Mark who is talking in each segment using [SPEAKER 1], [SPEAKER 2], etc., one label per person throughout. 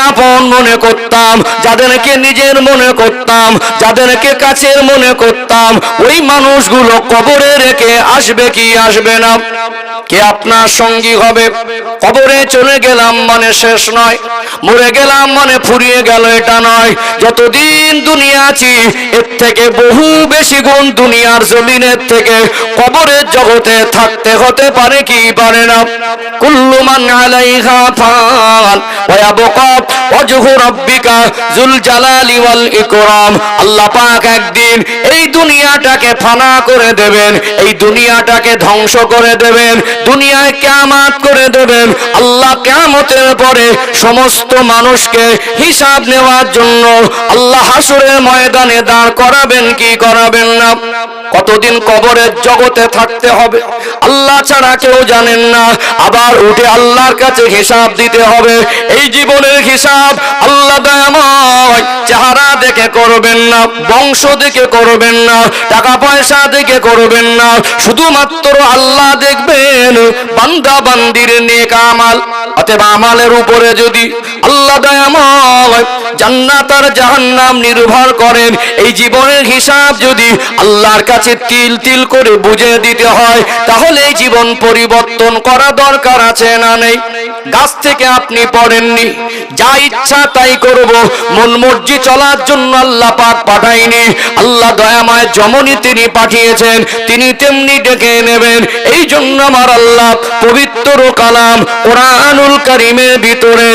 [SPEAKER 1] আপন মনে করতাম, যাদেরকে নিজের মনে করতাম, যাদেরকে কাছের মনে করতাম, ওই মানুষগুলো কবরে রেখে আসবে কি আসবে না? কে আপনার সঙ্গী হবে? কবরে চলে গেলাম মানে শেষ নয়। মরে গেলাম মানে ফুরিয়ে গেল, এটা নয়। যতদিন দুনিয়া আছি, এর থেকে বহু বেশি গুণ দুনিয়ার জমিনের থেকে কবরের জগতে থাকতে হতে পারে কি পারে না? কুল্লু মান আলাইহা ফান, ওয়া ইয়াবকা ওয়াজহু রাব্বিকা যুল জালালি ওয়াল ইকরাম। আল্লাহ পাক একদিন এই দুনিয়াটাকে ফানা করে দেবেন, এই দুনিয়াটাকে ধ্বংস করে দেবেন, দুনিয়ায় করে দেবেন। আল্লাহ পরে সমস্ত মানুষকে হিসাব নেওয়ার জন্য আল্লাহ হাসুরের ময়দানে দাঁড় করাবেন, কি করাবেন না? কতদিন কবরের জগতে থাকতে হবে? আল্লাহ ছাড়া কেউ জানেন না। আবার উঠে আল্লাহর কাছে হিসাব দিতে হবে। এই জীবনের হিসাব আল্লাহ দয়াময়। চেহারা দেখে করবেন না, বংশ দেখে করবেন না, টাকা পয়সা দেখে করবেন না। শুধুমাত্র আল্লাহ দেখবেন, বান্দা বান্দির নেক আমাল। অতএব আমালের উপরে যদি আল্লাহ দয়াময় জান্নাত আর জাহান্নাম নির্ভর করেন, এই জীবনের হিসাব যদি আল্লাহর কাছে তিল তিল করে বুঝে দিতে হয়, তাহলে এই জীবন পরিবর্তন করা দরকার আছে না নেই। গাছ থেকে আপনি পড়েননি। যা ইচ্ছা তাই করব। মন মর্জি চলার জন্য আল্লাহ পাক পাঠাইনি আল্লাহ দয়াময় জমনি তিনি পাঠিয়েছেন। তিনি তেমনি ডেকে নেবেন। এই জন্য আমার আল্লাহ পবিত্র কালাম কোরআনুল কারিমের ভিতরে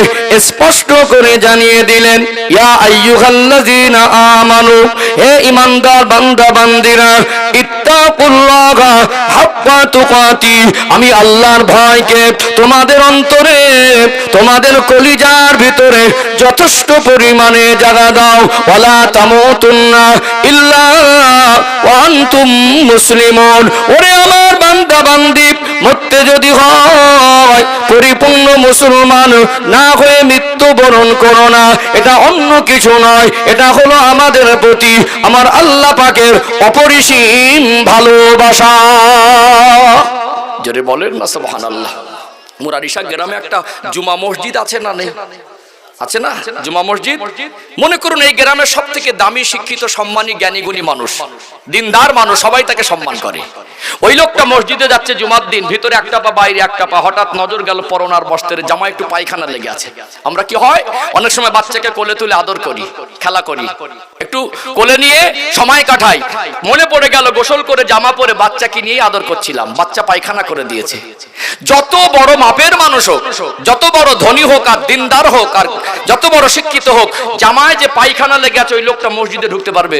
[SPEAKER 1] স্পষ্ট করে জানিয়ে দিলেন, ইয়া আইয়ুহাল্লাযীনা আমানু, হে ইমানদার বান্দা বান্দিরা, ইত্তাকুল্লাহা হাক্কা তুকাতি। আমি আল্লাহর ভয়কে তোমাদের অন্তরে, তোমাদের কলিজার ভিতরে যথেষ্ট পরিমাণে জায়গা দাও। ওয়ালা তামুতুন্না ইল্লা ওয়া মুসলিমুন। ওরে আমার বান্দা বান্দি মরতে যদি হয়, পরিপূর্ণ মুসলমান না হয়ে মৃত্যুবরণ করো না। এটা অন্য কিছু নয়, এটা হলো আমাদের প্রতি, আমার আল্লাহ পাকের অপরিসীম ভালোবাসা। জোরে বলেন না সুবহানাল্লাহ। মুরারিশা গ্রামে একটা জুমা মসজিদ আছে না নেই? আছে না? জুমা মসজিদ? মনে করুন এই গ্রামের সব থেকে দামি শিক্ষিত সম্মানী জ্ঞানী গুণী মানুষ। দিনদার মানুষ সবাই তাকে সম্মান করে। ওই লোকটা মসজিদে যাচ্ছে জুমার দিন ভিতরে একটা পা বাইরে একটা পা হঠাৎ নজর গেল পরনার বস্ত্রের জামা একটু পায়খানা লেগে আছে। আমরা কি হয়? অনেক সময় বাচ্চাকে কোলে তুলে আদর করি খেলা করি। একটু কোলে নিয়ে সময় কাটাই। মনে পড়ে গেল গোসল করে জামা পরে বাচ্চাকে নিয়ে আদর করছিলাম। বাচ্চা পায়খানা করে দিয়েছে। যত বড় মাপের মানুষ হোক যত বড় ধনী হোক আর দিনদার হোক আর যত বড় শিক্ষিত হোক জামায় যে পায়খানা লেগে আছে ওই লোকটা মসজিদে ঢুকতে পারবে।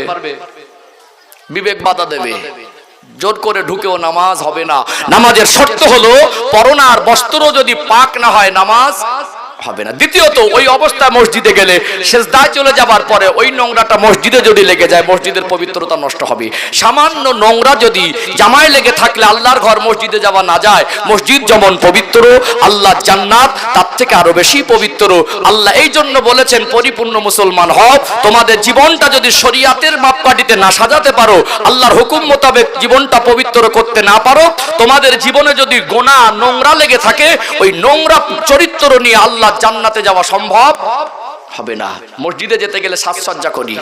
[SPEAKER 1] বিবেক বাধা দেবে। জোর করে ঢুকেও নামাজ হবে না। নামাজের শর্ত হলো পরনার বস্ত্র যদি পাক না হয় নামাজ হবে না। দ্বিতীয়ত, ওই অবস্থায় মসজিদে গেলে শেষদায় চলে যাবার পরে ওই নোংরাটা মসজিদে যদি লেগে যায়, মসজিদের পবিত্রতা নষ্ট হবে। সামান্য নোংরা যদি জামায় লেগে থাকলে আল্লাহর ঘর মসজিদে যাওয়া না যায়, মসজিদ যেমন পবিত্র, আল্লাহ জান্নাত, তার থেকে আরও বেশি পবিত্র। আল্লাহ এই জন্য বলেছেন, পরিপূর্ণ মুসলমান হও। তোমাদের জীবনটা যদি শরিয়াতের মাপকাঠিতে না সাজাতে পারো, আল্লাহর হুকুম মোতাবেক জীবনটা পবিত্র করতে না পারো, তোমাদের জীবনে যদি গোনা নোংরা লেগে থাকে, ওই নোংরা চরিত্র নিয়ে আল্লাহ জান্নাতে যাওয়া সম্ভব হবে না। মসজিদে যেতে গেলে সাজসজ্জা করি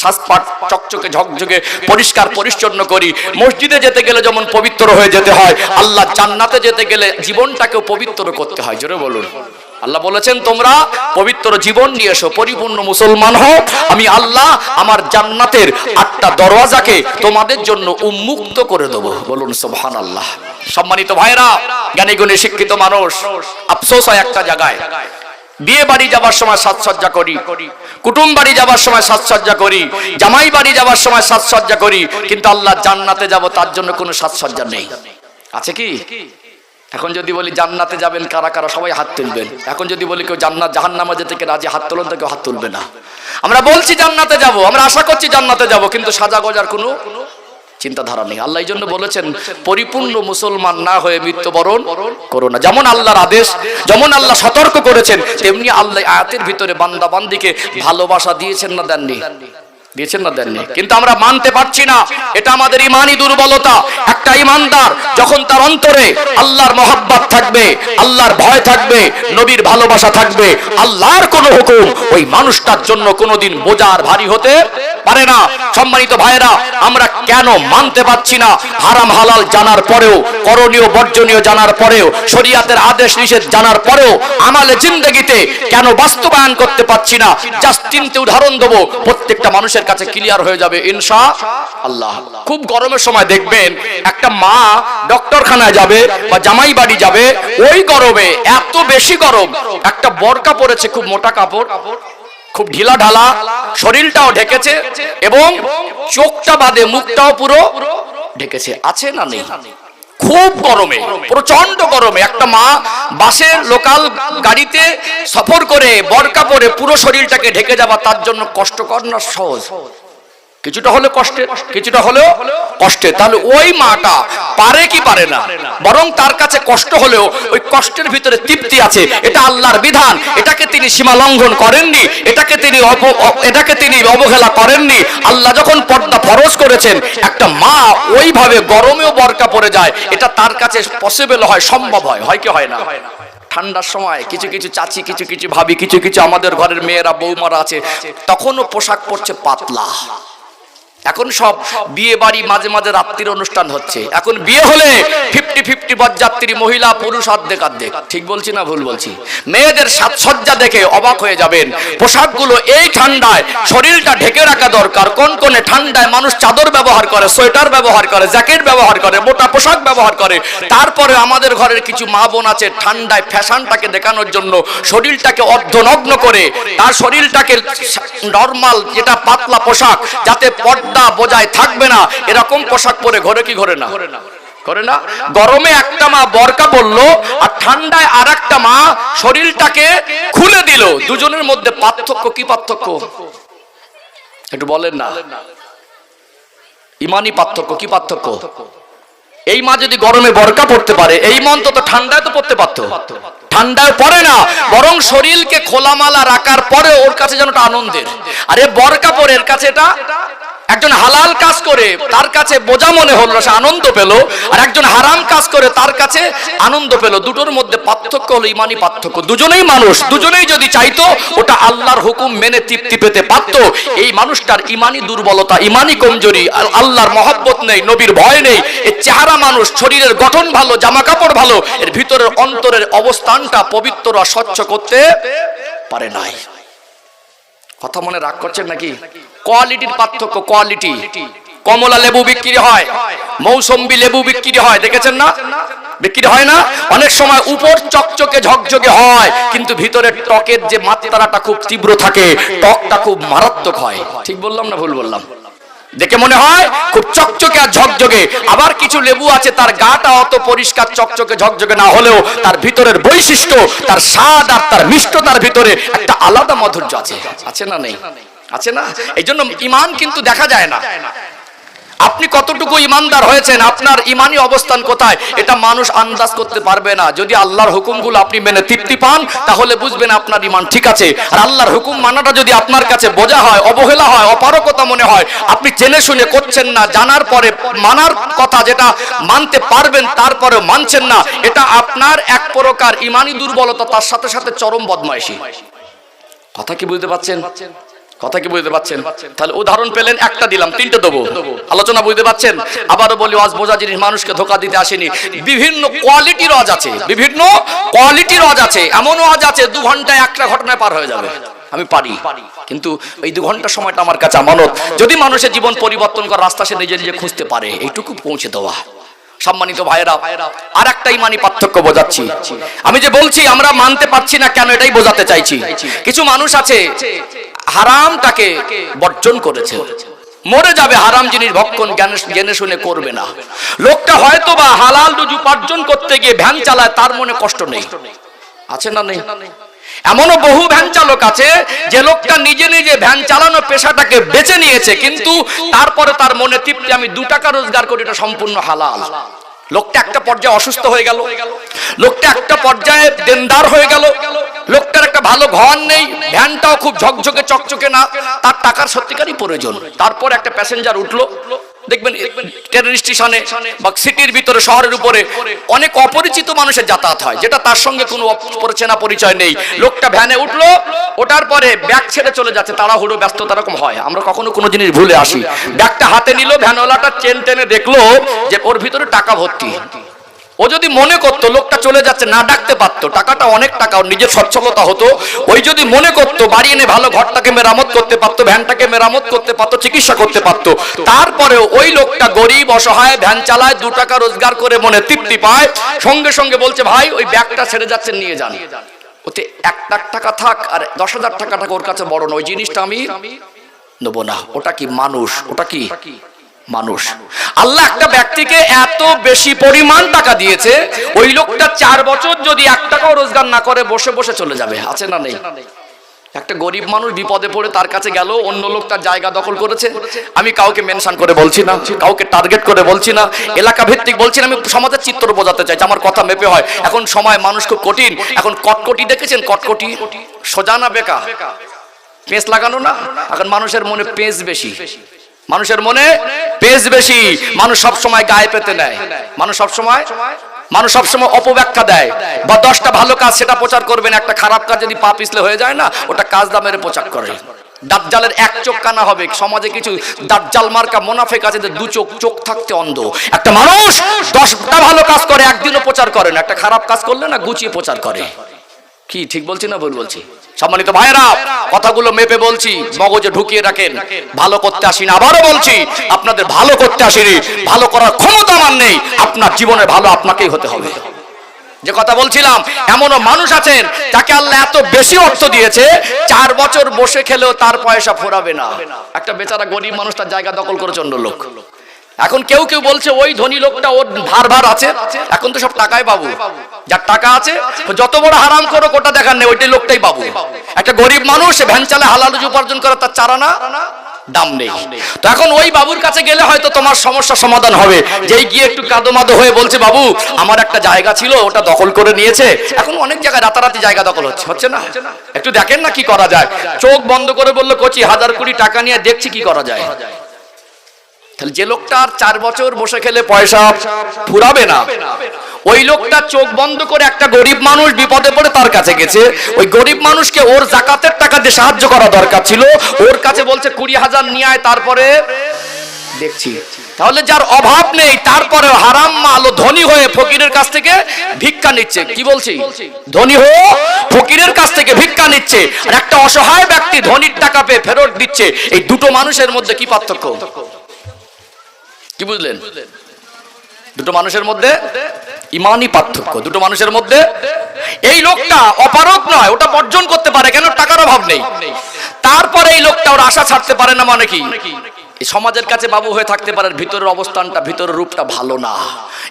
[SPEAKER 1] শ্বাসপাট চকচকে ঝকঝকে পরিষ্কার পরিচ্ছন্ন করি। মসজিদে যেতে গেলে যেমন পবিত্র হয়ে যেতে হয়, আল্লাহ জান্নাতে যেতে গেলে জীবনটাকেও পবিত্র করতে হয়, জোরে বলুন। আল্লাহ বলেছেন, তোমরা পবিত্র জীবন নিয়ে এসো, পরিপূর্ণ মুসলমান হও। আমি আল্লাহ আমার জান্নাতের আটটা দরওয়াজাকে তোমাদের জন্য উন্মুক্ত করে দেবো। বলুন সোবহান আল্লাহ সম্মানিত ভাইরা জ্ঞানী গুণী শিক্ষিত মানুষ, আফসোস হয় একটা জায়গায়। বিয়ে বাড়ি যাবার সময় সাজসজ্জা করি, কুটুম বাড়ি যাবার সময় সাজসজ্জা করি, জামাই বাড়ি যাবার সময় সাজসজ্জা করি, কিন্তু আল্লাহ জান্নাতে যাব, তার জন্য কোনো সাজসজ্জা নেই। আছে কি? এখন যদি বলি জান্নাতে যাবেন, কারা কারা? সবাই হাত তুলবেন। এখন যদি বলি কেউ জান্নাত, জাহান্নামে যেতে কে রাজি হাত তোলেন তো কেউ হাত তুলবে না। আমরা বলছি জান্নাতে যাব, আমরা আশা করছি জান্নাতে যাব, কিন্তু সাজা গজার কোনো চিন্তাধারা নেই। আল্লাহ জন্য বলেছেন পরিপূর্ণ মুসলমান না হয়ে মৃত্যুবরণ করো না। যেমন আল্লাহর আদেশ যেমন আল্লাহ সতর্ক করেছেন তেমনি আল্লাহ আয়াতের ভিতরে বান্দাবান্দিকে ভালোবাসা দিয়েছেন না দেননি। দিয়েছেন না দেননি। কিন্তু আমরা মানতে পারছি না। এটা আমাদের ইমানই দুর্বলতা। একটা ইমানদার যখন তার অন্তরে আল্লাহর মহাব্বত থাকবে আল্লাহর ভয় থাকবে নবীর ভালোবাসা থাকবে আল্লাহর কোন হুকুম ওই মানুষটার জন্য কোনোদিন বোঝার ভারী হতে পারে না। সম্মানিত ভাইয়েরা আমরা কেন মানতে পারছি না? হারাম হালাল জানার পরেও করণীয় বর্জনীয় জানার পরেও শরিয়াতের আদেশ নিষেধ জানার পরেও আমালে জিন্দগিতে কেন বাস্তবায়ন করতে পারছি না? জাস্ট তিনটে উদাহরণ দেবো। প্রত্যেকটা মানুষের কাছে ক্লিয়ার হয়ে যাবে, ইনশা আল্লাহ। খুব গরমের সময় দেখবেন, একটা মা ডক্টরখানায় যাবে বা জামাই বাড়ি যাবে, ওই গরমে, এত বেশি গরম, একটা বরকা পরেছে খুব মোটা কাপড়, খুব ঢিলা ঢালা, শরীরটাও ঢেকেছে এবং চোখটা বাদে মুখটাও পুরো ঢেকেছে, আছে না নেই? খুব গরমে প্রচণ্ড গরমে। একটা মা বাসে লোকাল গাড়িতে সফর করে, বরকা পরে পুরো শরীরটাকে ঢেকে যাওয়া তার জন্য কষ্টকর না সহজ? কিছুটা হলে কষ্টের কিছুটা হলেও কষ্টের তাহলে ওই মাটা পারে কি পারে না? বরং তার কাছে কষ্ট হলেও ওই কষ্টের ভিতরে তৃপ্তি আছে। এটা আল্লাহর বিধান। এটাকে তিনি সীমা লঙ্ঘন করেননি। এটাকে তিনি এটাকে তিনি অবহেলা করেননি। আল্লাহ যখন পর্দা ফরজ করেছেন, একটা মা ওইভাবে গরমেও বরকা পড়ে যায়। এটা তার কাছে পসিবল হয়, সম্ভব হয়। হয় কি হয় না? ঠান্ডার সময় কিছু কিছু চাচি, কিছু কিছু ভাবি, কিছু কিছু আমাদের ঘরের মেয়েরা, বৌমারা আছে। তখনও পোশাক পরছে পাতলা। এখন সব বিয়ে বাড়ি মাঝে মাঝে রাত্রির অনুষ্ঠান হচ্ছে। এখন বিয়ে হলে ফিফটি ফিফটি বরযাত্রী মহিলা, পুরুষ অর্ধেক অর্ধেক। ঠিক বলছি না ভুল বলছি? মেয়েদের সাজসজ্জা দেখে অবাক হয়ে যাবেন। পোশাকগুলো এই ঠান্ডায় শরীরটা ঢেকে রাখা দরকার। কোন কোনে ঠান্ডায় মানুষ চাদর ব্যবহার করে, সোয়েটার ব্যবহার করে, জ্যাকেট ব্যবহার করে, মোটা পোশাক ব্যবহার করে। তারপরে আমাদের ঘরের কিছু মা বোন আছে ঠান্ডায় ফ্যাশনটাকে দেখানোর জন্য শরীরটাকে অর্ধনগ্ন করে, তার শরীরটাকে নর্মাল যেটা পাতলা পোশাক, যাতে পর্দা বোঝায় থাকবে না, এরকম পোশাক পরে ঘরে কি ঘরে না? করে না? গরমে একটা মা বরকা বলল আর ঠান্ডায় আর একটা মা শরীরটাকে খুলে দিল। দুজনের মধ্যে পার্থক্য, কি পার্থক্য? একটু বলেন না। ইমানই পার্থক্য, কি পার্থক্য? এই মা যদি গরমে বরকা পড়তে পারে, এই মন তো ঠান্ডায় তো পড়তে পারতো ঠান্ডায় পড়ে না, বরং শরীরকে খোলামালা রাখার পরে ওর কাছে যেন আনন্দের। আরে বরকা পরে এর কাছে এটা একজন হালাল কাজ করে, তার কাছে বোঝা মনে হলো সে আনন্দ পেল, আর একজন হারাম কাজ করে, তার কাছে আনন্দ পেল। দুটোর মধ্যে পার্থক্য হলো ইমানি পার্থক্য। দুজনেই মানুষ, দুজনেই যদি চাইতো, ওটা আল্লাহর হুকুম মেনে তৃপ্তি পেতে পারত। এই মানুষটার ইমানি দুর্বলতা ইমানি কমজোরি, আর আল্লাহর মহব্বত নেই, নবীর ভয় নেই এর চেহারা মানুষ, শরীরের গঠন ভালো জামা কাপড় ভালো, এর ভিতরের অন্তরের অবস্থানটা পবিত্র আর স্বচ্ছ করতে পারে নাই। কথা মনে রাগ করছেন নাকি? কোয়ালিটির পার্থক্য, কোয়ালিটি। কমলা লেবু বিক্রি হয়, মৌসম্বি লেবু বিক্রি হয়, দেখেছেন না? বিক্রি হয় না? অনেক সময় উপর চকচকে ঝকঝকে হয়, কিন্তু ভিতরে টকের যে মাত্রাটা খুব তীব্র থাকে, টকটা খুব মারাত্মক হয়। ঠিক বললাম না ভুল বললাম? দেখে মনে হয় খুব চকচকে আর ঝকঝকে। আবার কিছু লেবু আছে, তার গাটা অত পরিষ্কার, চকচকে, ঝকঝকে না হলেও তার ভিতরের বৈশিষ্ট্য, তার স্বাদ আর তার মিষ্টতার ভিতরে একটা আলাদা মধুর্য আছে। আছে না নেই? আছে না? এই জন্য ইমান কিন্তু দেখা যায় না। আপনি কতটুকু ইমানদার হয়েছেন, আপনার ইমানি অবস্থান কোথায়, এটা মানুষ আন্দাজ করতে পারবে না। যদি আল্লাহর হুকুমগুলো আপনি মেনে তৃপ্তি পান, তাহলে বুঝবেন আপনার ইমান ঠিক আছে। আর আল্লাহর হুকুম মানাটা যদি আপনার কাছে বোঝা হয়, অবহেলা হয় অপারকতা মনে হয়, আপনি জেনে শুনে করছেন না, জানার পরে মানার কথা যেটা মানতে পারবেন তারপরে মানছেন না, এটা আপনার এক প্রকার ইমানি দুর্বলতা, তার সাথে সাথে চরম বদমাইশি। কথা কি বুঝতে পারছেন? কথা কি বুঝতে পারছেন? তাহলে উদাহরণ পেলেন, একটা দিলাম, তিনটে দেবো। আলোচনা বুঝতে পারছেন? আবারও বলি, ওয়াজ বোঝা জিনিস মানুষকে ধোকা দিতে আসেনি। বিভিন্ন কোয়ালিটি রজ আছে, বিভিন্ন কোয়ালিটি রজ আছে, এমন ওয়াজ আছে, দু ঘন্টায় একটা ঘটনায় পার হয়ে যাবে। আমি পারি, কিন্তু এই দু ঘণ্টা সময়টা আমার কাছে আমানত। যদি মানুষের জীবন পরিবর্তন করার রাস্তা সে নিজে নিজে খুঁজতে পারে, এইটুকু পৌঁছে দেওয়া। সম্মানিত ভাইয়েরা আর একটা ইমানি পার্থক্য বোঝাচ্ছি। আমি যে বলছি, আমরা মানতে পারছি না কেন, এটাই বোঝাতে চাইছি। কিছু মানুষ আছে হারামটাকে বর্জন করেছে। মরে যাবে হারাম জিনিস ভক্ষণ জেনে শুনে করবে না। লোকটা হয়তো বা হালাল রুজু উপার্জন করতে গিয়ে ভ্যান চালায়, তার মনে কষ্ট নেই। আছে না নেই? এমনও বহু ভ্যান চালক আছে, যে লোকটা নিজে নিজে ভ্যান চালানো পেশাটাকে বেছে নিয়েছে, কিন্তু তারপরে তার মনে তৃপ্তি, আমি দু টাকা রোজগার করি, এটা সম্পূর্ণ হালাল। লোকটা একটা পর্যায়ে অসুস্থ হয়ে গেল। লোকটা একটা পর্যায়ে দেনদার হয়ে গেল। লোকটার একটা ভালো ঘর নেই, ভ্যানটাও খুব ঝকঝকে, চকচকে না। তার টাকার সত্যিকারই প্রয়োজন। তারপর একটা প্যাসেঞ্জার উঠল। দেখবেন ট্রেন স্টেশনে বা সিটির ভিতরে, শহরের উপরে অনেক অপরিচিত মানুষের যাতায়াত হয়, যেটা তার সঙ্গে কোনো চেনা পরিচয় নেই। লোকটা ভ্যানে উঠল, ওঠার পরে ব্যাগ ছেড়ে চলে যাচ্ছে, তাড়াহুড়ো ব্যস্ততা রকম হয়। আমরা কখনো কোনো জিনিস ভুলে আসি। ব্যাগটা হাতে নিল ভ্যানওয়ালাটা চেন টেনে দেখল যে ওর ভিতরে টাকা ভর্তি। ও যদি মনে করতো লোকটা চলে যাচ্ছে, না ডাকতে পারতো, টাকাটা অনেক টাকা, ওর নিজের সচ্ছলতা হতো, ওই যদি মনে করতো বাড়ি এনে ভালো ঘরটাকে মেরামত করতে পারতো, ভ্যানটাকে মেরামত করতে পারতো, চিকিৎসা করতে পারতো, তারপরে ওই লোকটা গরিব, অসহায়, ভ্যান চালায়, দু টাকা রোজগার করে মনে তৃপ্তি পায়, সঙ্গে সঙ্গে বলছে, ভাই, ওই ব্যাগটা ছেড়ে যাচ্ছে, নিয়ে যান। ওতে এক লাখ টাকা থাক, আর দশ হাজার টাকা টাকা ওর কাছে বড় নয় জিনিসটা আমি নেব না। ওটা কি মানুষ? ওটা কি? মানুষ। আল্লাহ একটা ব্যক্তিকে এত বেশি পরিমাণ টাকা দিয়েছে, ওই লোকটা চার বছর যদি এক টাকাও রোজগার না করে, বসে বসে চলে যাবে। আছে না নেই? একটা গরিব মানুষ বিপদে পড়ে তার কাছে গেল, অন্য লোক তার জায়গা দখল করেছে। আমি কাউকে মেনশন করে বলছি না, কাউকে টার্গেট করে বলছি না। এলাকা ভিত্তিক বলছি না, আমি সমাজের চিত্র বোঝাতে চাইছি, আমার কথা মেপে হয়। এখন সময় মানুষ খুব কঠিন। এখন কটকটি দেখেছেন? কটকটি সোজা না বেকা। পেঁচ লাগানো না? এখন মানুষের মনে পেঁচ বেশি। মানুষের মনে পেজ বেশি। মানুষ সব সময় গায়ে পেতে নেয়। মানুষ সব সময় মানুষ সবসময় অপব্যাখ্যা দেয়। বা দশটা ভালো কাজ সেটা প্রচার করবেন, একটা খারাপ কাজ যদি পা পিছলে হয়ে যায় না, ওটা কাজ দামের প্রচার করে। দাজ্জালের এক চোখ কানা হবে। সমাজে কিছু দাজ্জাল মার্কা মোনাফেক আছে, যে দু চোখ চোখ থাকতে অন্ধ। একটা মানুষ দশটা ভালো কাজ করে, একদিনও প্রচার করে না। একটা খারাপ কাজ করলে না, গুছিয়ে প্রচার করে। কি, ঠিক বলছি না ভুল বলছি? সম্মানিত ভাইরা কথাগুলো মেপে বলছি, মগজে ঢুকিয়ে রাখেন। ভালো করতে আসি না আবারও বলছি, আপনাদের ভালো করতে আসিনি, ভালো করার ক্ষমতা আমার নেই, আপনার জীবনে ভালো আপনাকেই হতে হবে। যে কথা বলছিলাম, এমনও মানুষ আছেন তাকে আল্লাহ এত বেশি অর্থ দিয়েছে, চার বছর বসে খেলেও তার পয়সা ফোরাবে না। একটা বেচারা গরিব মানুষ তার জায়গা দখল করেছে অন্য লোক এখন কেউ কেউ বলছে, ওই ধনী লোকটা ওর ধার ভার আছে। এখন তো সব টাকায় পাবো যার টাকা আছে যত বড় হারাম করো কোটা দেখার নেই, ওইটাই লোকটাই পাবো একটা গরিব মানুষ ভ্যান চালে হালাল উপার্জন করে, তার চারা না, দাম নেই। তো এখন ওই বাবুর কাছে গেলে হয়তো তোমার সমস্যা সমাধান হবে। যেই গিয়ে একটু কাদো মাদো হয়ে বলছে, বাবু, আমার একটা জায়গা ছিল, ওটা দখল করে নিয়েছে। এখন অনেক জায়গায় রাতারাতি জায়গা দখল হচ্ছে। হচ্ছে না? একটু দেখেন না কি করা যায়। চোখ বন্ধ করে বলল, কচি, হাজার কোটি টাকা নিয়ে দেখছি কি করা যায়। তাহলে যে লোকটা আর চার বছর বসে খেলে পয়সা ফুরাবে না। ওই লোকটা চোখ বন্ধ করে একটা গরিব মানুষ বিপদে পড়ে তার কাছে গেছে। ওই গরিব মানুষকে ওর জাকাতের টাকা দিয়ে সাহায্য করা দরকার ছিল। ওর কাছে বলছে, কুড়ি হাজার নিয়ে তারপরে দেখছি। তাহলে যার অভাব নেই, তারপরে হারাম মাল ধনী হয়ে ফকিরের কাছ থেকে ভিক্ষা নিচ্ছে। কি বলছি? ধনী হয়ে ফকিরের কাছ থেকে ভিক্ষা নিচ্ছে। আর একটা অসহায় ব্যক্তি ধনীর টাকা পেয়ে ফেরত দিচ্ছে। এই দুটো মানুষের মধ্যে কি পার্থক্য? কি বুঝলেন? দুটো মানুষের মধ্যে ইমানই পার্থক্য। দুটো মানুষের মধ্যে এই লোকটা অপারক নয়, ওটা বর্জন করতে পারে, কেন? টাকার অভাব নেই। তারপরে এই লোকটা ওর আশা ছাড়তে পারে না মানে কি? এই সমাজের কাছে বাবু হয়ে থাকতে পারে ভিতরের অবস্থানটা, ভিতরের রূপটা ভালো না।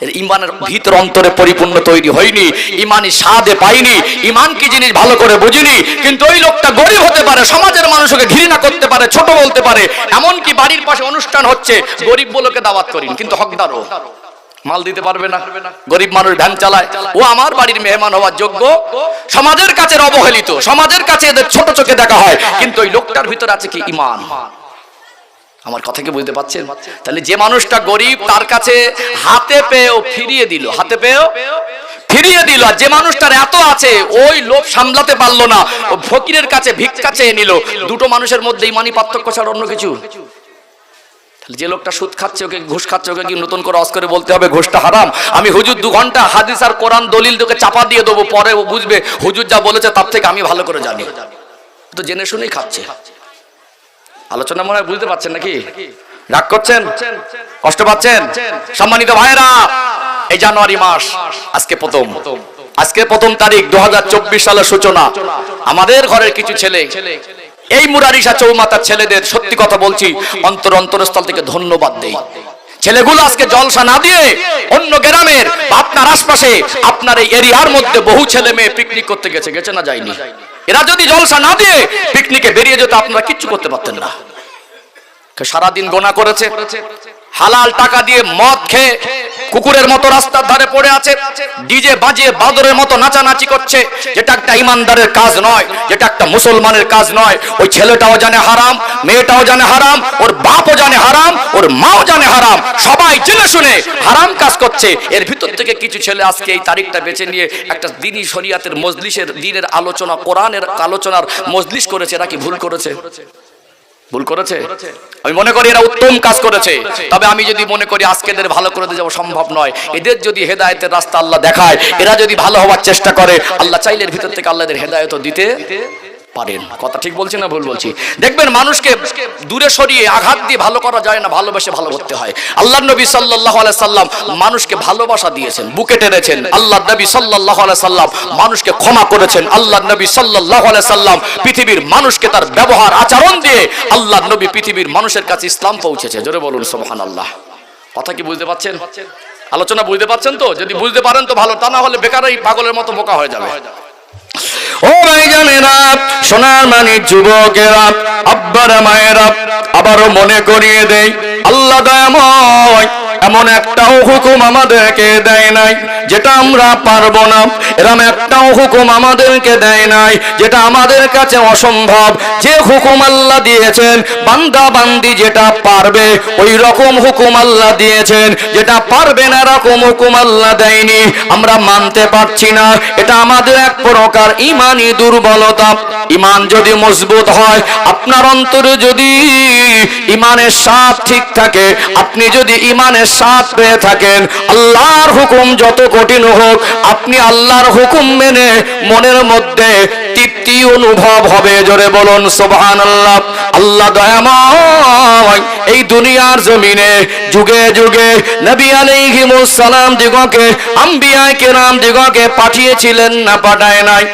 [SPEAKER 1] এর ইমানের ভিতর অন্তরে পরিপূর্ণ তৈরি হয়নি ইমানি স্বাদে পাইনি, ইমান কি জিনিস ভালো করে বুঝিনি, কিন্তু ওই লোকটা গরিব হতে পারে, সমাজের মানুষকে ঘৃণা করতে পারে, ছোট বলতে পারে, এমনকি বাড়ির পাশে অনুষ্ঠান হচ্ছে, গরিব বলোকে দাওয়াত করিন, কিন্তু হকদারও। মাল দিতে পারবে না, গরিব মানুষ ভ্যান চালায়। ও আমার বাড়ির মেহমান হওয়ার যোগ্য, সমাজের কাছে অবহেলিত, সমাজের কাছে এদের ছোট চোখে দেখা হয়, কিন্তু ওই লোকটার ভিতর আছে কি ইমান? আমার কথা কি বুঝতে পারছেন? তাহলে যে মানুষটা গরিব, তার কাছে হাতে পেয়েও ফিরিয়ে দিল। হাতে পেয়েও ফিরিয়ে দিল। আর যে মানুষটার এত আছে, ওই লোভ সামলাতে পারল না। ও ফকিরের কাছে ভিক্ষা চেয়ে নিল। দুটো মানুষের মধ্যে ইমানি পার্থক্য ছাড়া অন্য কিছু? যে লোকটা সুদ খাচ্ছে, ওকে ঘুষ খাচ্ছে, ওকে কি নতুন করে অস করে বলতে হবে ঘুষটা হারাম? আমি হুজুর দু ঘণ্টা হাদিস আর কোরআন দলিল তোকে চাপা দিয়ে দেবো, পরে বুঝবে। হুজুর যা বলেছে, তার থেকে আমি ভালো করে জানি। তো জেনে শুনেই খাচ্ছে। আলোচনা মনে হয় বুঝতে পারছেন নাকি? রাগ করছেন? কষ্ট পাচ্ছেন? সম্মানিত ভাইয়েরা, এই জানুয়ারি মাস, আজকে প্রথম। আজকে প্রথম তারিখ দু সালের সূচনা। আমাদের ঘরের কিছু ছেলে, এই মুরারিসা চৌমাতার ছেলেদের সত্যি কথা বলছি, অন্তর অন্তরস্থল থেকে ধন্যবাদ দেই। ছেলেগুলো আজকে জলসা না দিয়ে অন্য গ্রামের আপনার আশপাশে, আপনার এই এরিয়ার মধ্যে বহু ছেলে মেয়ে পিকনিক করতে গেছে গেছে না যায়নি? এরা যদি জলসা না দিয়ে পিকনিকে বেরিয়ে যেত, আপনারা কিচ্ছু করতে পারতেন না। সারাদিন গোনা করেছে, হালাল টাকা দিয়ে মদ খেয়ে কুকুরের মতো রাস্তার ধারে পড়ে আছে। ডিজে বাজিয়ে বাদরের মতো নাচানাচি করছে। যেটা একটা ইমানদারের কাজ নয়, যেটা একটা মুসলমানের কাজ নয়। ওই ছেলেটাও জানে হারাম, মেয়েটাও জানে হারাম, ওর বাপও জানে হারাম, ওর মাও জানে হারাম। সবাই জেনে শুনে হারাম কাজ করছে। এর ভিতর থেকে কিছু ছেলে আজকে এই তারিখটা বেছে নিয়ে একটা দিনী শরিয়াতের মজলিসের দিনের আলোচনা, কোরআনের আলোচনার মজলিস করেছে। এরা কি ভুল করেছে? ভুল করেছে? আমি মনে করি এরা উত্তম কাজ করেছে। তবে আমি যদি মনে করি আজকে এদের ভালো করে দিয়ে যাব সম্ভব নয়। এদের যদি হেদায়তের রাস্তা আল্লাহ দেখায় এরা যদি ভালো হওয়ার চেষ্টা করে আল্লাহ চাইলে এর ভিতর থেকে আল্লাহ এদের হেদায়ত দিতে পারেন। কথা ঠিক বলছি না ভুল বলছি? দেখবেন মানুষকে দূরে সরিয়ে আঘাত দিয়ে ভালো করা যায় না, ভালোবেসে ভালো করতে হয়। আল্লাহ নবী সাল্লাহ সাল্লাম মানুষকে ভালোবাসা দিয়েছেন, বুকে টেনেছেন। আল্লাহ নবী সাল্লাহ সাল্লাম মানুষকে ক্ষমা করেছেন। আল্লাহ নবী সাল্লাহ সাল্লাম পৃথিবীর মানুষকে তার ব্যবহার, আচরণ দিয়ে আল্লাহ নবী পৃথিবীর মানুষের কাছে ইসলাম পৌঁছেছে। জোরে বলুন সোহান আল্লাহ কথা কি বুঝতে পারছেন? আলোচনা বুঝতে পারছেন তো? যদি বুঝতে পারেন তো ভালো, তা না হলে বেকারই পাগলের মতো বোকা হয়ে যাবে। ও ভাই জানেরা সোনার মানে যুবকেরা আব্বার মায়েরা আবারও মনে করিয়ে দেয় আল্লাহ দয়াময়। এমন একটাও হুকুম আমাদেরকে দেয় নাই, যেটা আমরা পারব না। এরম একটাও হুকুম আমাদেরকে দেয় নাই, যেটা আমাদের কাছে অসম্ভব। যে হুকুম আল্লাহ দিয়েছেন, বান্দা বান্দি যেটা পারবে, ওই রকম হুকুম আল্লাহ দিয়েছেন। যেটা পারবে না, এরকম হুকুম আল্লাহ দেয়নি। আমরা মানতে পারছি না। এটা আমাদের এক প্রকার ইমানই দুর্বলতা। ইমান যদি মজবুত হয়, আপনার অন্তরে যদি ইমানের সাথ ঠিক থাকে, আপনি যদি ইমানের সাথ পেয়ে থাকেন। আল্লাহর হুকুম যত কঠিন হোক, আপনি আল্লাহর হুকুম মেনে মনের মধ্যে তৃপ্তি অনুভব হবে। জোরে বলুন সোবহান আল্লাহ আল্লাহ দয়াময় এই দুনিয়ার জমিনে যুগে যুগে নবী সালাম দিগকে, আম্বিয়ায়ে কেরাম দিগকে পাঠিয়েছিলেন না পাঠায় নাই।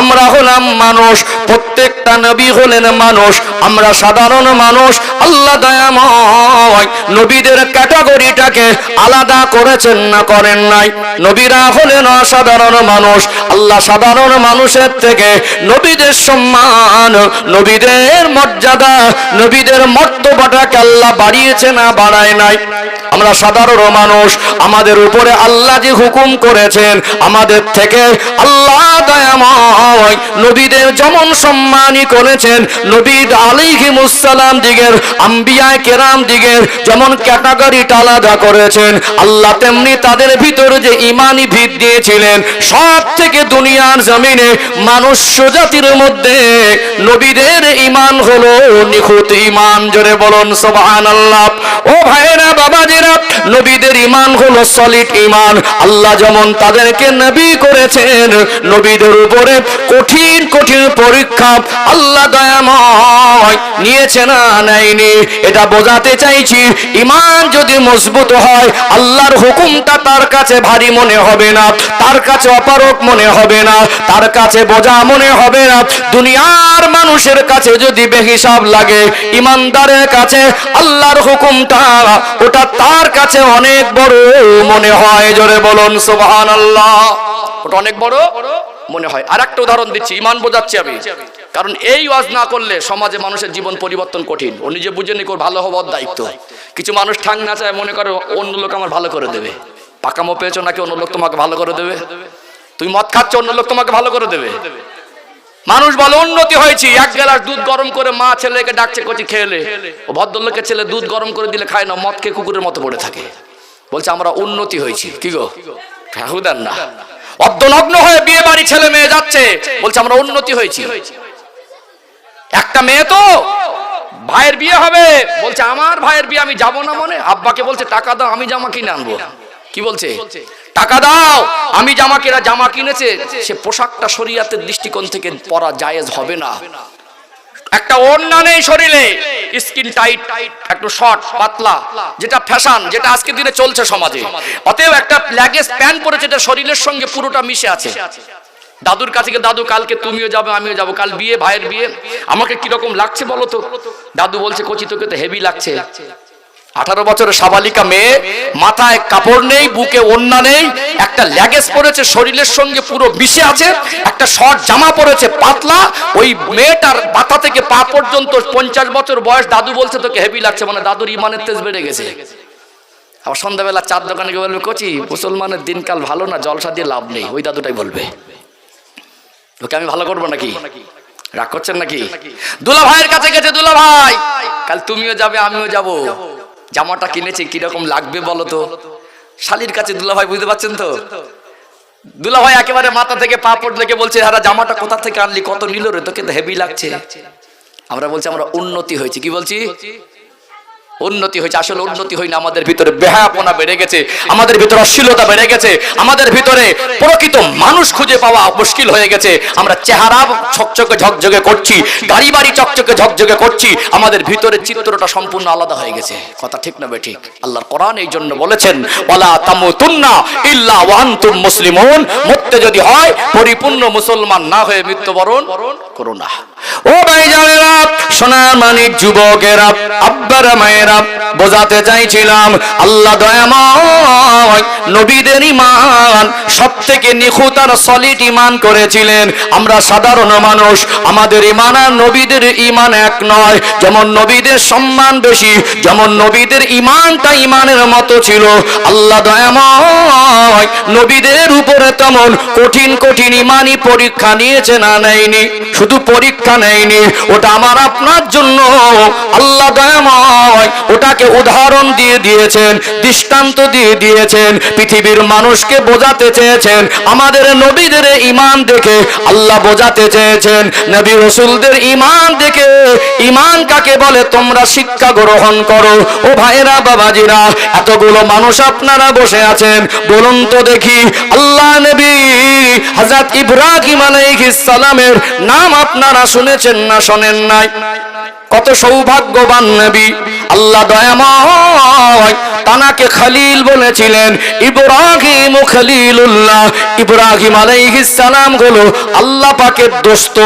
[SPEAKER 1] আমরা হলাম মানুষ, প্রত্যেকটা নবী হলেন মানুষ, আমরা সাধারণ মানুষ, আল্লাহ দয়াময় নবীদের ক্যাটাগরিটাকে আলাদা করেছেন না করেন নাই। নবীরা হলেন অসাধারণ মানুষ, আল্লাহ সাধারণ মানুষের থেকে নবীদের সম্মান, নবীদের মর্যাদা নবীদের মর্তবাটাকে আল্লাহ বাড়িয়েছে না বাড়ায় নাই? আমরা সাধারণ মানুষ, আমাদের উপরে আল্লাহ যে হুকুম করেছেন, আমাদের থেকে আল্লাহ দয়াময় নবীদের যেমন সম্মানই করেছেন নবী আলাইহি মুসালাম দিগের, আম্বিয়ায় কেরাম দিগের যেমন ক্যাটাগরিটা আলাদা করেছেন, আল্লাহ তেমনি তাদের ভিতরে যে ইমানি ভিত দিয়েছিলেন, সব থেকে দুনিয়ার জমিনে মানুষ জাতির মধ্যে নবীদের ইমান হলো নিখুঁত ইমান জোরে বলুন সোবাহান আল্লাহ ও ভাইরা বাবাজিরা, নবীদের ইমান হলো সলিড ইমান আল্লাহ যেমন তাদেরকে নবী করেছেন, নবীদের উপরে কঠিন কঠিন পরীক্ষা আল্লাহ দয়াময় নিয়েছে না নেয়নি। এটা বোঝাতে চাইছি ইমান যদি মজবুত হয়, আল্লাহর হুকুমটা তার কাছে ভারী মনে হবে না, তার কাছে অপারক মনে হবে না, তার কাছে বোঝা মনে হবে না। দুনিয়ার মানুষের কাছে যদি বেহিসাব লাগে। ইমানদারের কাছে আল্লাহর হুকুমটা, ওটা তার কাছে অনেক বড় মনে হয়। জোরে বলুন সুবহান আল্লাহ ওটা অনেক বড় মনে হয়। আর একটা উদাহরণ দিচ্ছি, ইমান বোঝাচ্ছি আমি। কারণ এই ওয়াজ না করলে সমাজে মানুষের জীবন পরিবর্তন কঠিন। ও নিজে বুঝে নিক, ওর ভালো হওয়ার দায়িত্ব। কিছু মানুষ ঠাং না চায়, মনে করে অন্য লোক আমার ভালো করে দেবে। পাকামো পেয়েছ নাকি অন্য লোক তোমাকে ভালো করে দেবে? তুমি মদ খাচ্ছ, অন্য লোক তোমাকে ভালো করে দেবে। মানুষ বলে, উন্নতি হয়েছি। এক গ্লাস দুধ গরম করে মা ছেলেকে ডাকছে, কচি খেলে ও ভদ্রলোকের ছেলে দুধ গরম করে দিলে খায় না, মদ খেয়ে কুকুরের মতো পড়ে থাকে। বলছে, আমরা উন্নতি হয়েছি। কি গো? ঠাকুদার না। অর্ধনগ্ন হয়ে বিয়ে বাড়ি ছেলে মেয়ে যাচ্ছে। বলছে, আমরা উন্নতি হয়েছি। একটা মেয়ে তো ভাইয়ের বিয়ে হবে। বলছে, আমার ভাইয়ের বিয়ে আমি যাব না মনে? আব্বাকে বলছে, টাকা দাও, আমি জামা কিনে আনব। কি বলছে? টাকা দাও। আমি জামা কেনা জামা কিনেছে। সে পোশাকটা শরিয়াতের দৃষ্টিকোণ থেকে পরা জায়েজ হবে না। একটা ওড়না নেই শরীরে। স্কিন টাইট একটু শর্ট পাতলা যেটা ফ্যাশন যেটা আজকের দিনে চলছে সমাজে। অতএব একটা ল্যাগেজ প্যান্ট পরেছে যেটা শরীরের সঙ্গে পুরোটা মিশে আছে। দাদুর কাছে দাদু কালকে তুমিও যাবে আমিও যাব কাল বিয়ে ভাইয়ের বিয়ে। আমাকে কীরকম লাগছে বলো তো? দাদু বলছে কচি তোকে তো হেভি লাগছে। আঠারো বছরের সাবালিকা মেয়ে, মাথায় কাপড় নেই, বুকে ওন্না নেই, একটা ল্যাগেজ পরেছে, শরীরের সঙ্গে পুরো মিশে আছে, একটা শর্ট জামা পরেছে, পাতলা, ওই মেয়েটার মাথা থেকে পা পর্যন্ত পঞ্চাশ বছর বয়স, দাদু বলছে, তোকে হেভি লাগছে। মানে দাদুর ইমানের তেজ বেড়ে গেছে। আবার সন্ধ্যাবেলা চার দোকানে গিয়ে বলবে, কচি, মুসলমানের দিনকাল ভালো না, জলসা দিয়ে লাভ নেই? ওই দাদুটাই বলবে। ওকে আমি ভালো করব নাকি? রাগ করছেন নাকি? দুলা ভাইয়ের কাছে গেছে দুলা ভাই কাল তুমিও যাবে, আমিও যাব। জামাটা কিনেছে, কীরকম লাগবে বলো তো? শালির কাছে দুলা ভাই বুঝতে পারছেন তো? দুলা ভাই একেবারে মাথা থেকে পা পড় দেখে বলছে হারা জামাটা কোথা থেকে আনলি? কত নিল রে? তোকে কিন্তু হেভি লাগছে। আমরা বলছি, আমরা উন্নতি হয়েছে। কি বলছি? উন্নতি হয়েছে আসলে উন্নতি হয়নি আমাদের ভিতরে বেহায়াপনা বেড়ে গেছে আমাদের ভিতরে অশ্লীলতা বেড়ে গেছে আমাদের ভিতরে প্রকৃত মানুষ খুঁজে পাওয়া মুশকিল হয়ে গেছে। আমরা চেহারা ছকচকে ঝকঝকে করছি গাড়ি বাড়ি চকচকে ঝকঝকে করছি আমাদের ভিতরে চিত্রটা সম্পূর্ণ আলাদা হয়ে গেছে। কথা ঠিক না ঠিক? আল্লাহর কোরআন এই জন্য বলেছেন ওয়ালা তামুতুন্না ইল্লা ওয়ান্তুম মুসলিমুন। মরতে যদি হয় পরিপূর্ণ মুসলমান না হয়ে মৃত্যুবরণ করো না। ও ভাই জানেরা সোনার মানিক যুবকেরা আব্বারা মায়েরা বোঝাতে চাইছিলাম। আল্লাহ দয়াময় নবীদের ইমান সব থেকে নিখুঁত আর সলিড ইমান করেছিলেন। আমরা সাধারণ মানুষ, আমাদের ইমান আর নবীদের ইমান এক নয়। যেমন নবীদের সম্মান বেশি, যেমন নবীদের ইমানটা ইমানের মতো ছিল। আল্লাহ দয়াময় নবীদের উপরে তেমন কঠিন কঠিন ইমানই পরীক্ষা নিয়েছে না নেয়নি। শুধু পরীক্ষা নেয়নি, ওটা আমার আপনার জন্য। আল্লাহ দয়াময় ওটাকে উদাহরণ দিয়ে দিয়েছেন, দৃষ্টান্ত দিয়ে দিয়েছেন, পৃথিবীর মানুষকে বোঝাতে চেয়েছেন। আমাদের নবীদের ইমান দেখে আল্লাহ বোঝাতে চেয়েছেন। নবী রসুলদের ইমান দেখে ইমান কাকে বলে? তোমরা শিক্ষা গ্রহণ করো। ও ভাইরা বাবাজিরা, এতগুলো মানুষ আপনারা বসে আছেন। বলুন তো দেখি, আল্লাহ নবী হযরত ইব্রাহিম আলাইহিস সালামের নাম আপনারা শুনেছেন না শোনেন নাই? কত সৌভাগ্যবান নবী। আল্লাহ দয়াময় তানাকে খালিল বলেছিলেন, ইব্রাহিম খালিলুল্লাহ। ইব্রাহিম আলাইহিস সালাম হলো আল্লাহ পাকের দোস্ত,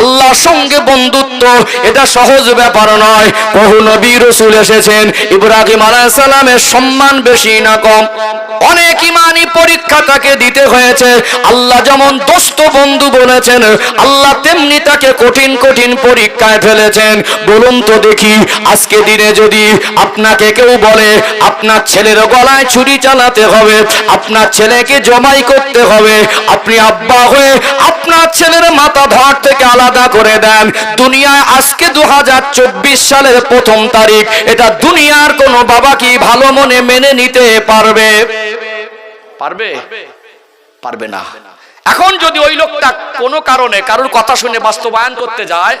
[SPEAKER 1] আল্লাহর সঙ্গে বন্ধুত্ব। এটা সহজ ব্যাপার নয়। বহু নবী রসুল এসেছেন, ইব্রাহিম আলাইহিস সালামের সম্মান বেশি না কম। অনেক ইমানি পরীক্ষা তাকে দিতে হয়েছে। আল্লাহ যেমন দোস্ত বন্ধু বলেছেন, আল্লাহ তেমনি তাকে কঠিন কঠিন পরীক্ষায় ফেলেছেন। বলুন তো দেখি, আজকে দিনে যদি আপনাকে কেউ বলে, আপনার ছেলের গলায় ছুরি চালাতে হবে, আপনার ছেলেকে জমাই করতে হবে, আপনি আব্বা হয়ে আপনার ছেলের মাথা ধর থেকে আলাদা করে দেন। দুনিয়ায় আজকে দু হাজার চব্বিশ সালের প্রথম তারিখ, এটা দুনিয়ার কোনো বাবা কি ভালো মনে মেনে নিতে পারবে? পারবে? পারবে না। এখন যদি ওই লোকটা কোনো কারণে কারোর কথা শুনে বাস্তবায়ন করতে যায়,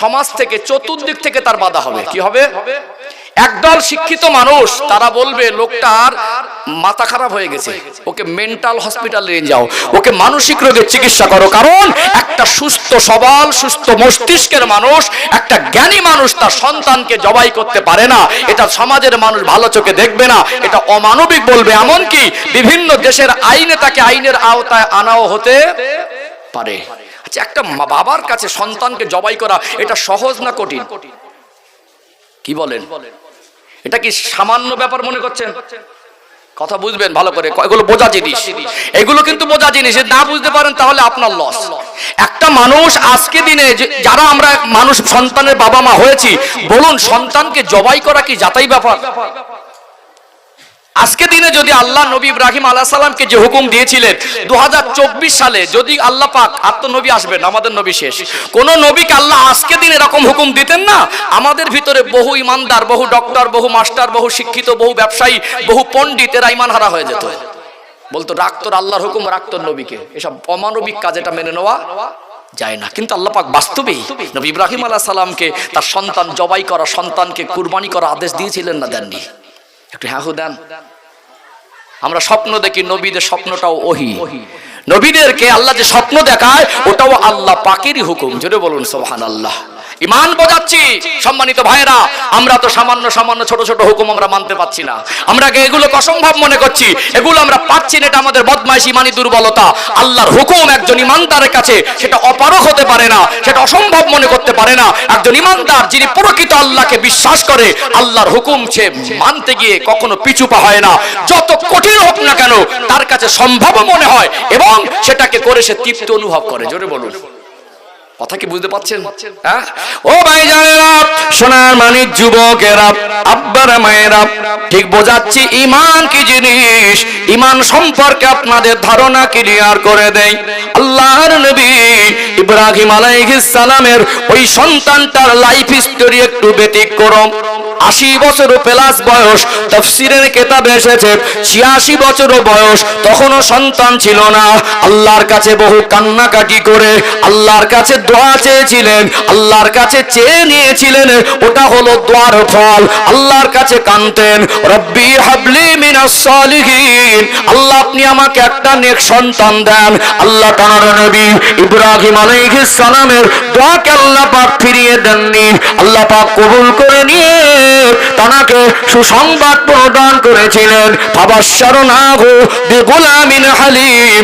[SPEAKER 1] সমাজ থেকে, চতুর্দিক থেকে তার বাধা হবে। কি হবে? একদল শিক্ষিত মানুষ, তারা বলবে, লোকটার মাথা খারাপ হয়ে গেছে। ওকে মেন্টাল হসপিটালে নিয়ে যাও। ওকে মানসিক রোগের চিকিৎসা করো। কারণ একটা সুস্থ সবল, সুস্থ মস্তিষ্কের মানুষ, একটা জ্ঞানী মানুষ তার সন্তানকে জবাই করতে পারে না। এটা সমাজের মানুষ ভালো চোখে দেখবে না। এটা অমানবিক বলবে। এমনকি বিভিন্ন দেশের আইনে তাকে আইনের আওতায় আনাও হতে পারে। আচ্ছা একটা বাবার কাছে সন্তানকে জবাই করা, এটা সহজ না কঠিন? কি বলেন? এটা কি সামান্য ব্যাপার মনে করছেন? কথা বুঝবেন ভালো করে এগুলো বোঝা জিনিস। এগুলো কিন্তু বোঝা জিনিস। না বুঝতে পারেন, তাহলে আপনার লস একটা মানুষ আজকে দিনে যারা আমরা মানুষ, সন্তানের বাবা মা হয়েছি, বলুন, সন্তানকে জবাই করা কি যাতাই ব্যাপার? আজকে দিনে যদি আল্লাহ নবী ইব্রাহিম আলাহ সালামকে যে হুকুম দিয়েছিলেন দু হাজার চব্বিশ সালে যদি আল্লাহ পাক আর তো নবী আসবেন, আমাদের নবী শেষ। কোন নবীকে আল্লাহ আজকে দিন এরকম হুকুম দিতেন না? আমাদের ভিতরে বহু ইমানদার, বহু ডক্টর, বহু মাস্টার, বহু শিক্ষিত, বহু ব্যবসায়ী, বহু পণ্ডিত এরা ইমান হারা হয়ে যেত। বলতো রাখতর আল্লাহর হুকুম রাখতর নবীকে। এসব অমানবিক কাজ এটা মেনে নেওয়া যায় না। কিন্তু আল্লাহ পাক বাস্তবেই নবী ইব্রাহিম আলাহ সালামকে, তার সন্তান জবাই করা, সন্তানকে কুরবানি করা আদেশ দিয়েছিলেন না দেননি। একটু হাহু দেন। আমরা স্বপ্ন দেখি নবীদের স্বপ্নটাও ওহি। নবীদেরকে আল্লাহ যে স্বপ্ন দেখায়, ওটাও আল্লাহ পাকেরই হুকুম। জোরে বলুন সোহান আল্লাহ ইমান বোঝাচ্ছি। সম্মানিত ভাইরা আমরা তো সামান্য সামান্য ছোট ছোট হুকুম আমরা মানতে পাচ্ছি না। আমরা এগুলোকে অসম্ভব মনে করছি। এগুলো আমরা পাচ্ছি না, এটা আমাদের বদমাইশ ইমানি দুর্বলতা। আল্লাহর হুকুম একজন ইমানদারের কাছে সেটা অপারক হতে পারে না, সেটা অসম্ভব মনে করতে পারে না। একজন ইমানদার যিনি প্রকৃত আল্লাহকে বিশ্বাস করে, আল্লাহর হুকুম সে মানতে গিয়ে কখনো পিছু পা হয় না। যত কঠিন হোক না কেন, তার কাছে সম্ভব মনে হয় এবং সেটাকে করে সে তৃপ্তি অনুভব করে। জোরে বলুন।
[SPEAKER 2] কথা কি বুঝতে পাচ্ছেন হ্যাঁ? ও ভাই জানেরা সোনার মানিক যুবকেরা আব্বার মায়েরা ঠিক বোঝাচ্ছি ইমান কি জিনিস? ইমান সম্পর্কে আপনাদের ধারণা ক্লিয়ার করে দেয় আল্লাহর নবী ইব্রাহিম আলাইহিস সালামের ওই সন্তানটার লাইফ হিস্টোরি একটু ব্যতিক্রম। আশি বছর প্লাস বয়স, তফসিরের কেতাবে এসেছে, ছিয়াশি বছর বয়স, তখনও সন্তান ছিল না। আল্লাহর কাছে বহু কান্নাকাটি করে, আল্লাহর কাছে দোয়া চেয়েছিলেন, আল্লাহর কাছে চেয়ে নিয়েছিলেন, ওটা হলো দোয়ার ফল। আল্লাহর কাছে কানতেন রব্বি হাবলি মিনাস সালিহিন। আল্লাহ, আপনি আমাকে একটা নেক সন্তান দেন। আল্লাহ তাআলা নবী ইব্রাহিম সালামের দোয়াকে আল্লাহ পাক ফিরিয়ে দেননি। আল্লাহ পাক কবুল করে নিয়ে তানাকে সুসংবাদ প্রদান করেছিলেন। বিগুলামিন হালিম।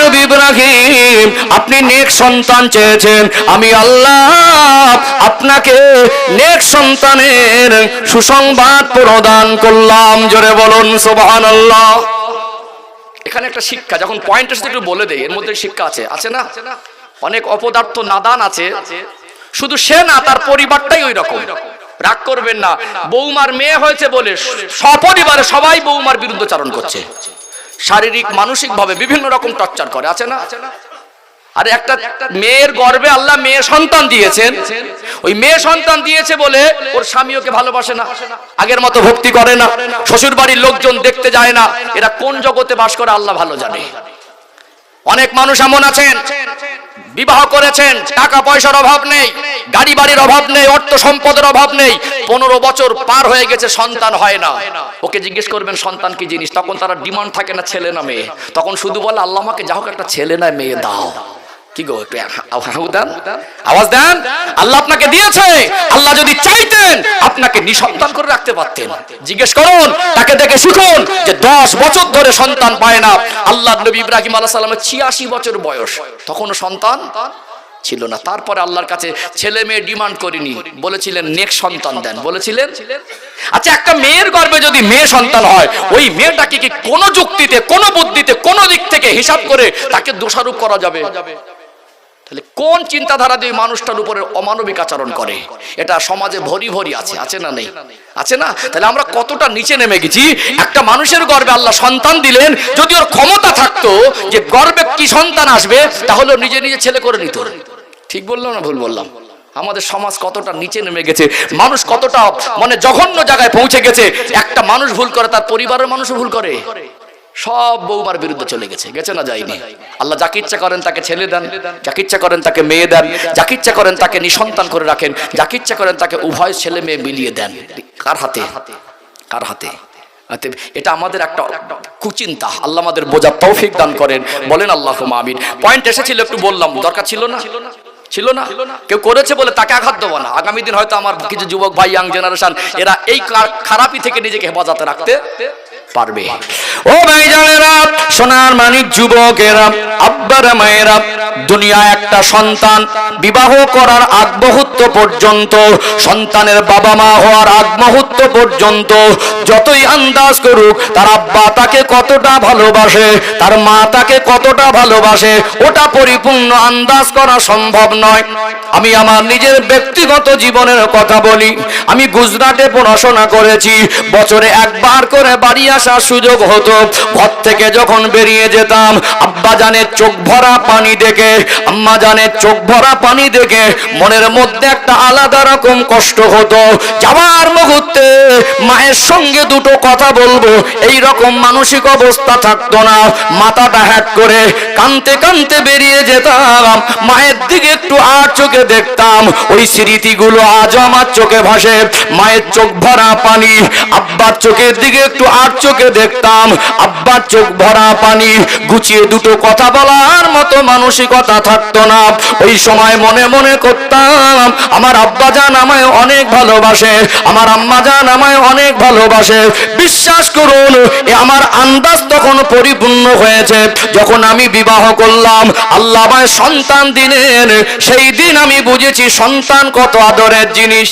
[SPEAKER 2] নবী ইব্রাহিম, আপনি নেক সন্তান চেয়েছেন। আমি আল্লাহ আপনাকে নেক সন্তানের সুসংবাদ প্রদান করলাম। জোরে বলুন, সুবহানাল্লাহ। এখানে একটা শিক্ষা, যখন পয়েন্ট একটু বলে দেয় এর মধ্যে শিক্ষা আছে আছে না? অনেক অপদার্থ নাদান আছে। শুধু সে না, তার পরিবারটাই ওই রকম রাগ করবেন না। বৌমার মেয়ে হয়েছে বলে সপরিবারে সবাই বৌমার বিরুদ্ধে চারণ করছে। শারীরিক মানসিক ভাবে বিভিন্ন রকম টর্চার করে, আছে না? আর একটা মেয়ের গর্বে আল্লাহ মেয়ে সন্তান দিয়েছেন। ওই মেয়ে সন্তান দিয়েছে বলে ওর স্বামী ওকে ভালোবাসে না। আগের মতো ভক্তি করে না। শ্বশুর বাড়ির লোকজন দেখতে যায় না। এরা কোন জগতে বাস করে আল্লাহ ভালো জানে। অনেক মানুষ এমন আছেন, বিবাহ করেছেন টাকা পয়সার অভাব নেই গাড়ি বাড়ির অভাব নেই, অর্থ সম্পদের অভাব নেই, পনেরো বছর পার হয়ে গেছে, সন্তান হয় না। ওকে জিজ্ঞেস করবেন, সন্তান কি জিনিস? তখন তারা ডিমান্ড থাকে না, ছেলে না মেয়ে। তখন শুধু বলে, আল্লাহ আমাকে যা হোক একটা ছেলে না মেয়ে দাও। কি গো আওয়াজ দেন? আল্লাহ আপনাকে দিয়েছে। আল্লাহ যদি চাইতেন আপনাকে নিঃসন্তান করে রাখতে পারতেন। জিজ্ঞেস করুন, তাকে দেখে শিখুন যে দশ বছর ধরে সন্তান পায় না। আল্লাহ নবী ইব্রাহিম আলাহ সাল্লামের ছিয়াশি বছর বয়স। তখনও সন্তান ছিল না। তারপরে আল্লাহর কাছে ছেলে মেয়ে ডিমান্ড করিনি। বলেছিলেন, নেক সন্তান দেন। বলেছিলেন আচ্ছা একটা মেয়ের গর্ভে যদি মেয়ে সন্তান হয়, ওই মেয়েটাকে কি কোনো যুক্তিতে, কোনো বুদ্ধিতে, কোনো দিক থেকে হিসাব করে তাকে দোষারোপ করা যাবে? তাহলে কোন চিন্তাধারা দিয়ে মানুষটার উপরে অমানবিক আচরণ করে? এটা সমাজে ভরি ভরি আছে আছে না নেই? আছে না? তাহলে আমরা কতটা নিচে নেমে গেছি? একটা মানুষের গর্বে আল্লাহ সন্তান দিলেন, যদি ওর ক্ষমতা থাকতো যে গর্বে কি সন্তান আসবে, তাহলে নিজে নিজে ছেলে করে নিত। ঠিক বললাম না ভুল বললাম? আমাদের সমাজ কতটা নিচে নেমে গেছে? মানুষ কতটা মানে জঘন্য জায়গায় পৌঁছে গেছে? একটা মানুষ ভুল করে, তার পরিবারের মানুষও ভুল করে। সব বৌমার বিরুদ্ধে চলে গেছে। গেছে না যায়নি? আল্লাহ যাকে ইচ্ছা করেন তাকে ছেলে দেন, যাকে ইচ্ছা করেন তাকে মেয়ে দেন, যাকে ইচ্ছা করেন তাকে নিঃসন্তান করে রাখেন, যাকে ইচ্ছা করেন তাকে উভয় ছেলে মেয়ে মিলিয়ে দেন। কার হাতে? কার হাতে? এটা আমাদের একটা কুচিন্তা। আল্লাহ আমাদের বোঝার তৌফিক দান করেন। বলেন আল্লাহ আমিন। পয়েন্ট এসেছিল, একটু বললাম। দরকার ছিল না? ছিল না? কেউ করেছে বলে তাকে আঘাত দেবো না। আগামী দিন হয়তো আমার কিছু যুবক ভাই ইয়াং জেনারেশন এরা এই খারাপি থেকে নিজেকে হেফাজতে রাখতে পারবে। ও ভাই জানেরা, সোনার মানিক যুবকেরা, আব্বারা মায়েরা দুনিয়া একটা সন্তান বিবাহ করার আগ মুহূর্ত পর্যন্ত, সন্তানের বাবা মা হওয়ার আগ মুহূর্ত পর্যন্ত যতই আন্দাজ করুক, তার আব্বা তাকে কতটা ভালোবাসে, তার মা তাকে কতটা ভালোবাসে, ওটা পরিপূর্ণ আন্দাজ করা সম্ভব নয়। আমি আমার নিজের ব্যক্তিগত জীবনের কথা বলি। আমি গুজরাটে পড়াশোনা করেছি, বছরে একবার করে বাড়ি আসার সুযোগ হতো। ঘর থেকে যখন বেরিয়ে যেতাম আব্বা জানে চোখ ভরা পানি দেখে আম্মা জানে চোখ ভরা পানি দেখে মনের মধ্যে একটা আলাদা রকম কষ্ট হতো। যাওয়ার মুহূর্তে মায়ের সঙ্গে দুটো কথা বলব, এই রকম মানসিক অবস্থা থাকতো না। মাথাটা হ্যাক করে কানতে কানতে বেরিয়ে যেতাম, মায়ের দিকে একটু আর চোখে দেখতাম। ওই স্মৃতিগুলো আজ আমার চোখে ভাসে, মায়ের চোখ ভরা পানি, আব্বার চোখের দিকে একটু আর চোখে দেখতাম। আব্বার চোখ ভরা পানি, গুছিয়ে দুটো কথা বলার মতো মানসিকতা থাকতো না। ওই সময় মনে মনে করতাম, আমার আব্বা জান আমায় অনেক ভালোবাসে, আমার আম্মা জান আমায় অনেক ভালোবাসে। বিশ্বাস করুন, এ আমার আন্দাজ তখন পরিপূর্ণ হয়েছে। যখন আমি বিবাহ করলাম, আল্লাহ সন্তান দিলেন। সেই দিন আমি বুঝেছি সন্তান কত আদরের জিনিস।